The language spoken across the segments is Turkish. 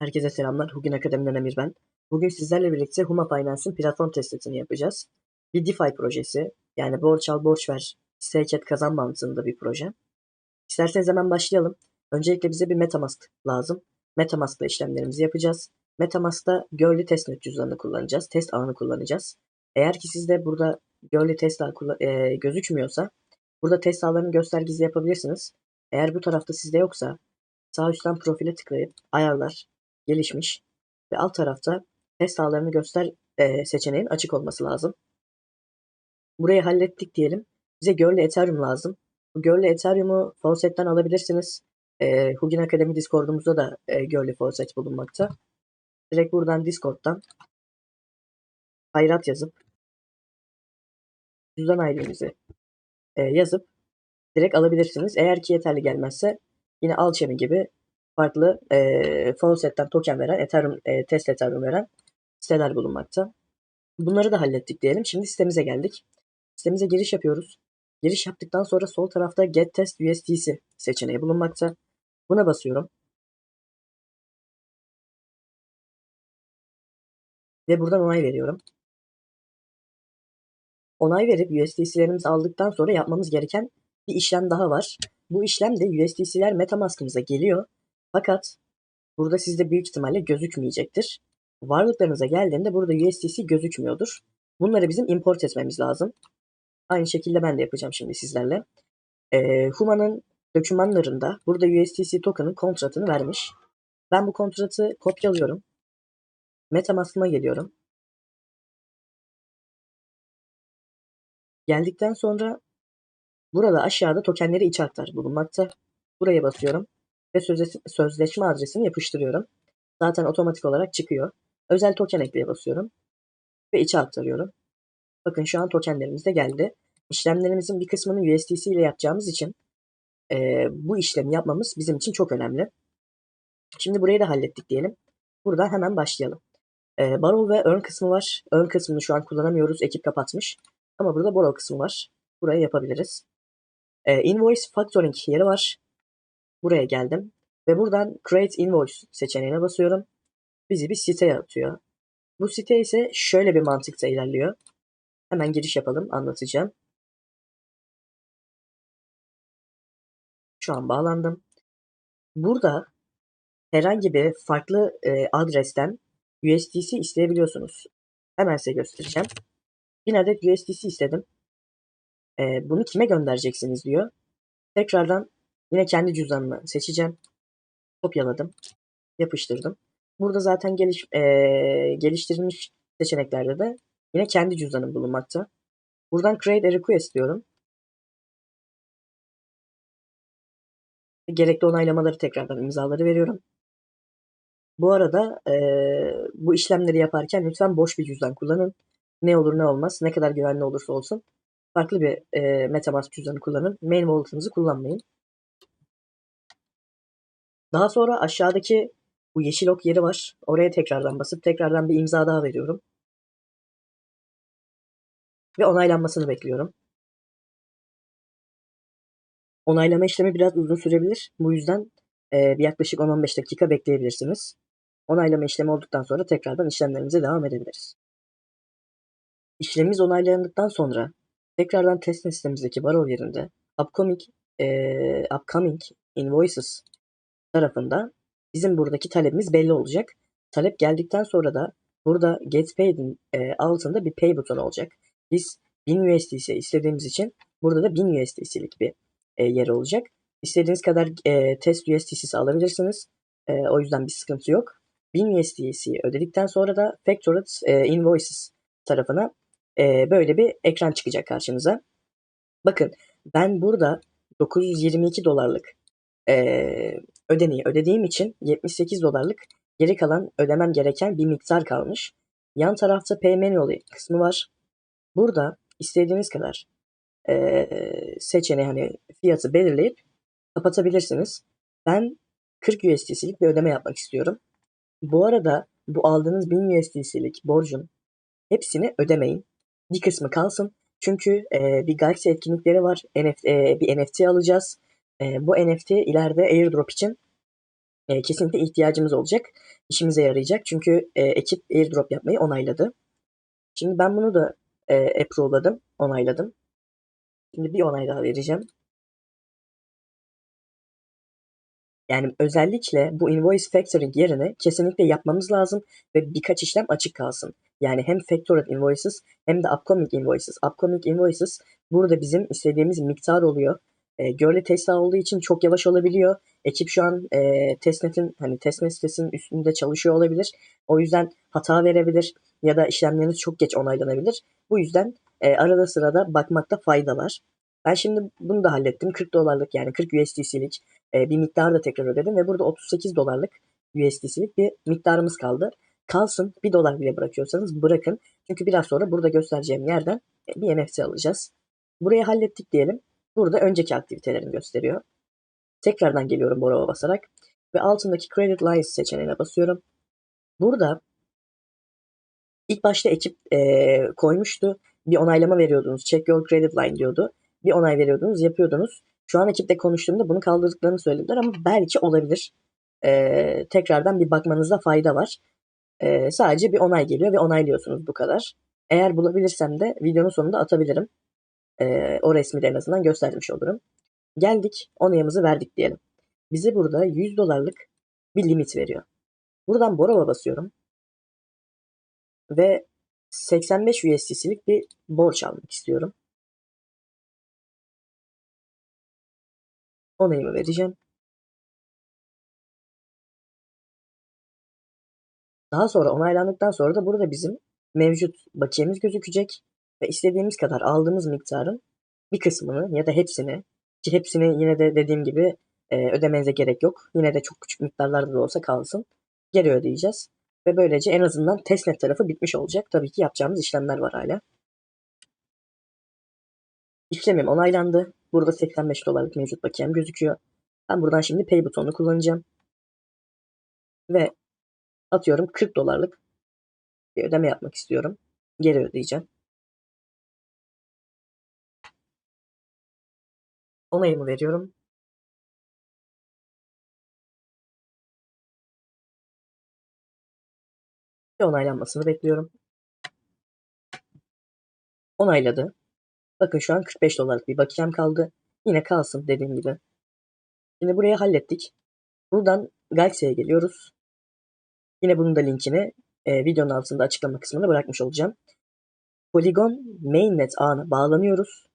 Herkese selamlar. Hugin Akademi'den Emir ben. Bugün sizlerle birlikte Huma Finance'in platform testini yapacağız. Bir DeFi projesi. Yani borç al borç ver, stake et kazan mantığında bir proje. İsterseniz hemen başlayalım. Öncelikle bize bir Metamask lazım. Metamask'la işlemlerimizi yapacağız. Metamask'ta Görlü testnet cüzdanını kullanacağız. Test ağını kullanacağız. Eğer ki sizde burada Görlü test ağı e, gözükmüyorsa burada test ağlarının göstergesi yapabilirsiniz. Eğer bu tarafta sizde yoksa sağ üstten profile tıklayıp ayarlar, gelişmiş ve alt tarafta test ağlarını göster e, seçeneğin açık olması lazım. Burayı hallettik diyelim. Bize Görle Ethereum lazım. Bu Görle Ethereum'u Faucet'ten alabilirsiniz. E, Hugin Akademi Discord'umuzda da e, Görle Faucet bulunmakta. Direkt buradan Discord'dan hayrat yazıp cüzdan ID'nizi e, yazıp direkt alabilirsiniz. Eğer ki yeterli gelmezse yine Alchemy gibi farklı e, Faucet'ten token veren, Ethereum, e, test Ethereum veren siteler bulunmakta. Bunları da hallettik diyelim. Şimdi sitemize geldik. Sitemize giriş yapıyoruz. Giriş yaptıktan sonra sol tarafta Get Test USDC seçeneği bulunmakta. Buna basıyorum. Ve buradan onay veriyorum. Onay verip USDC'lerimizi aldıktan sonra yapmamız gereken bir işlem daha var. Bu işlem de USDC'ler Metamask'ımıza geliyor fakat burada sizde büyük ihtimalle gözükmeyecektir. Varlıklarınıza geldiğinde burada USDC gözükmüyordur. Bunları bizim import etmemiz lazım. Aynı şekilde ben de yapacağım şimdi sizlerle. E, Huma'nın dokümanlarında burada USDC token'ın kontratını vermiş. Ben bu kontratı kopyalıyorum. Metamask'ıma geliyorum. Geldikten sonra burada aşağıda tokenleri içe aktar bulunmakta. Buraya basıyorum ve sözleşme adresini yapıştırıyorum. Zaten otomatik olarak çıkıyor. Özel token ekleye basıyorum ve içe aktarıyorum. Bakın şu an tokenlerimiz de geldi. İşlemlerimizin bir kısmını USDC ile yapacağımız için e, bu işlemi yapmamız bizim için çok önemli. Şimdi burayı da hallettik diyelim. Burada hemen başlayalım. E, borrow ve earn kısmı var. Earn kısmını şu an kullanamıyoruz. Ekip kapatmış. Ama burada borrow kısmı var. Burayı yapabiliriz. E, invoice factoring yeri var. Buraya geldim. Ve buradan Create Invoice seçeneğine basıyorum. Bizi bir siteye atıyor. Bu site ise şöyle bir mantıkta ilerliyor. Hemen giriş yapalım, anlatacağım. Şu an bağlandım. Burada herhangi bir farklı e, adresten USDC isteyebiliyorsunuz. Hemen size göstereceğim. Bir adet USDC istedim. E, bunu kime göndereceksiniz diyor. Tekrardan Yine kendi cüzdanımı seçeceğim. Kopyaladım. Yapıştırdım. Burada zaten geliş, e, geliştirilmiş seçeneklerde de yine kendi cüzdanım bulunmakta. Buradan create a request diyorum. Gerekli onaylamaları tekrardan imzaları veriyorum. Bu arada e, bu işlemleri yaparken lütfen boş bir cüzdan kullanın. Ne olur ne olmaz, ne kadar güvenli olursa olsun farklı bir e, Metamask cüzdanı kullanın. Main wallet'ınızı kullanmayın. Daha sonra aşağıdaki bu yeşil ok yeri var. Oraya tekrardan basıp tekrardan bir imza daha veriyorum. Ve onaylanmasını bekliyorum. Onaylama işlemi biraz uzun sürebilir. Bu yüzden e, yaklaşık 10-15 dakika bekleyebilirsiniz. Onaylama işlemi olduktan sonra tekrardan işlemlerimize devam edebiliriz. İşlemimiz onaylandıktan sonra tekrardan test listemizdeki baro yerinde upcoming, e, upcoming invoices tarafında bizim buradaki talebimiz belli olacak. Talep geldikten sonra da burada Get Paid'in e, altında bir Pay butonu olacak. Biz 1000 USDC istediğimiz için burada da 1000 USDC'lik bir e, yer olacak. İstediğiniz kadar e, test USDC'si alabilirsiniz. E, o yüzden bir sıkıntı yok. 1000 USDC ödedikten sonra da Factored e, Invoices tarafına e, böyle bir ekran çıkacak karşınıza. Bakın ben burada 922 dolarlık e, ödeneği ödediğim için 78 dolarlık geri kalan ödemem gereken bir miktar kalmış. Yan tarafta Pay Manually kısmı var. Burada istediğiniz kadar e, seçeneği hani fiyatı belirleyip kapatabilirsiniz. Ben 40 USDC'lik bir ödeme yapmak istiyorum. Bu arada bu aldığınız 1000 USDC'lik borcun hepsini ödemeyin. Bir kısmı kalsın. Çünkü e, bir Galaxy etkinlikleri var. NFT, e, bir NFT alacağız. E, bu NFT ileride airdrop için e, kesinlikle ihtiyacımız olacak. İşimize yarayacak. Çünkü e, ekip airdrop yapmayı onayladı. Şimdi ben bunu da e, approve'ladım, onayladım. Şimdi bir onay daha vereceğim. Yani özellikle bu invoice factoring yerine kesinlikle yapmamız lazım ve birkaç işlem açık kalsın. Yani hem factored invoices hem de upcoming invoices. Upcoming invoices burada bizim istediğimiz miktar oluyor. E, Görle Tesla olduğu için çok yavaş olabiliyor. Ekip şu an e, testnetin hani testnet sitesinin üstünde çalışıyor olabilir. O yüzden hata verebilir ya da işlemleriniz çok geç onaylanabilir. Bu yüzden e, arada sırada bakmakta fayda var. Ben şimdi bunu da hallettim. 40 dolarlık yani 40 USDC'lik e, bir miktar da tekrar ödedim ve burada 38 dolarlık USDC'lik bir miktarımız kaldı. Kalsın 1 dolar bile bırakıyorsanız bırakın. Çünkü biraz sonra burada göstereceğim yerden e, bir NFT alacağız. Burayı hallettik diyelim. Burada önceki aktivitelerini gösteriyor. Tekrardan geliyorum Borrow'a basarak ve altındaki Credit Lines seçeneğine basıyorum. Burada ilk başta ekip e, koymuştu. Bir onaylama veriyordunuz. Check your credit line diyordu. Bir onay veriyordunuz, yapıyordunuz. Şu an ekipte konuştuğumda bunu kaldırdıklarını söylediler ama belki olabilir. E, tekrardan bir bakmanızda fayda var. E, sadece bir onay geliyor ve onaylıyorsunuz bu kadar. Eğer bulabilirsem de videonun sonunda atabilirim. E, o resmi de en azından göstermiş olurum. Geldik onayımızı verdik diyelim. Bize burada 100 dolarlık bir limit veriyor. Buradan Borrow'a basıyorum. Ve 85 USDC'lik bir borç almak istiyorum. Onayımı vereceğim. Daha sonra onaylandıktan sonra da burada bizim mevcut bakiyemiz gözükecek ve istediğimiz kadar aldığımız miktarın bir kısmını ya da hepsini ki hepsini yine de dediğim gibi e, ödemenize gerek yok. Yine de çok küçük miktarlarda da olsa kalsın. Geri ödeyeceğiz. Ve böylece en azından testnet tarafı bitmiş olacak. Tabii ki yapacağımız işlemler var hala. İşlemim onaylandı. Burada 85 dolarlık mevcut bakiyem gözüküyor. Ben buradan şimdi pay butonunu kullanacağım. Ve atıyorum 40 dolarlık bir ödeme yapmak istiyorum. Geri ödeyeceğim. Onayımı veriyorum. Ve onaylanmasını bekliyorum. Onayladı. Bakın şu an 45 dolarlık bir bakiyem kaldı. Yine kalsın dediğim gibi. Şimdi burayı hallettik. Buradan Galaxy'ye geliyoruz. Yine bunun da linkini e, videonun altında açıklama kısmına bırakmış olacağım. Polygon mainnet ağına bağlanıyoruz.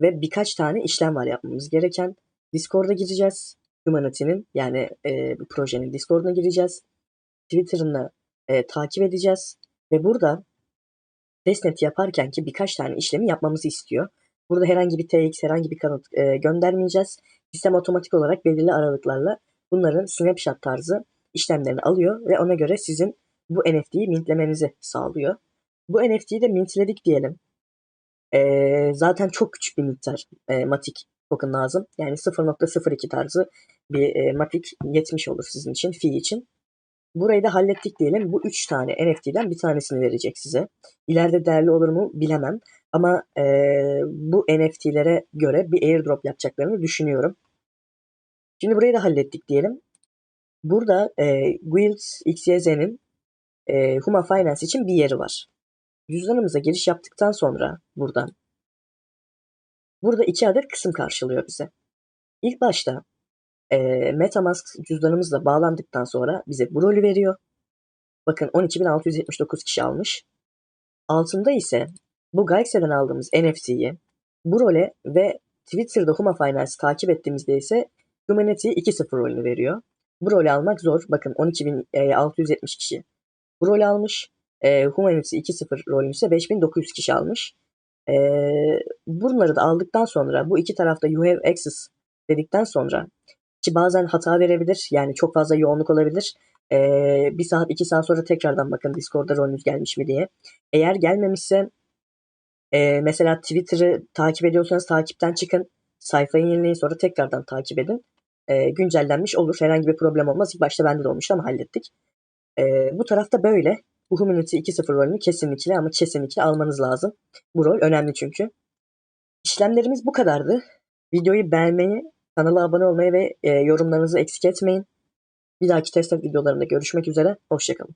Ve birkaç tane işlem var yapmamız gereken. Discord'a gireceğiz. Humanity'nin yani e, projenin Discord'una gireceğiz. Twitter'ını e, takip edeceğiz. Ve burada testnet yaparken ki birkaç tane işlemi yapmamızı istiyor. Burada herhangi bir TX, herhangi bir kanıt e, göndermeyeceğiz. Sistem otomatik olarak belirli aralıklarla bunların snapshot tarzı işlemlerini alıyor ve ona göre sizin bu NFT'yi mintlemenizi sağlıyor. Bu NFT'yi de mintledik diyelim. E, zaten çok küçük bir miktar e, Matic token lazım. Yani 0.02 tarzı bir e, Matic yetmiş olur sizin için, fee için. Burayı da hallettik diyelim. Bu 3 tane NFT'den bir tanesini verecek size. İleride değerli olur mu bilemem. Ama e, bu NFT'lere göre bir airdrop yapacaklarını düşünüyorum. Şimdi burayı da hallettik diyelim. Burada e, Guild XYZ'nin e, Huma Finance için bir yeri var. Cüzdanımıza giriş yaptıktan sonra buradan burada iki adet kısım karşılıyor bize. İlk başta e, Metamask cüzdanımızla bağlandıktan sonra bize bu rolü veriyor. Bakın 12.679 kişi almış. Altında ise bu Galaxy'den aldığımız NFT'yi bu role ve Twitter'da Huma Finance takip ettiğimizde ise Humanity 2.0 rolünü veriyor. Bu rolü almak zor. Bakın 12.670 kişi bu rolü almış. E, Humanity 2.0 rolünü ise 5.900 kişi almış. E, bunları da aldıktan sonra bu iki tarafta you have access dedikten sonra ki bazen hata verebilir. Yani çok fazla yoğunluk olabilir. Ee, bir saat iki saat sonra tekrardan bakın Discord'da rolünüz gelmiş mi diye. Eğer gelmemişse e, mesela Twitter'ı takip ediyorsanız takipten çıkın. Sayfayı yenileyin sonra tekrardan takip edin. E, güncellenmiş olur. Herhangi bir problem olmaz. İlk başta bende de olmuştu ama hallettik. E, bu tarafta böyle. Bu Humanity 2.0 rolünü kesinlikle ama kesinlikle almanız lazım. Bu rol önemli çünkü. İşlemlerimiz bu kadardı. Videoyu beğenmeyi Kanala abone olmayı ve e, yorumlarınızı eksik etmeyin. Bir dahaki test videolarında görüşmek üzere. Hoşçakalın.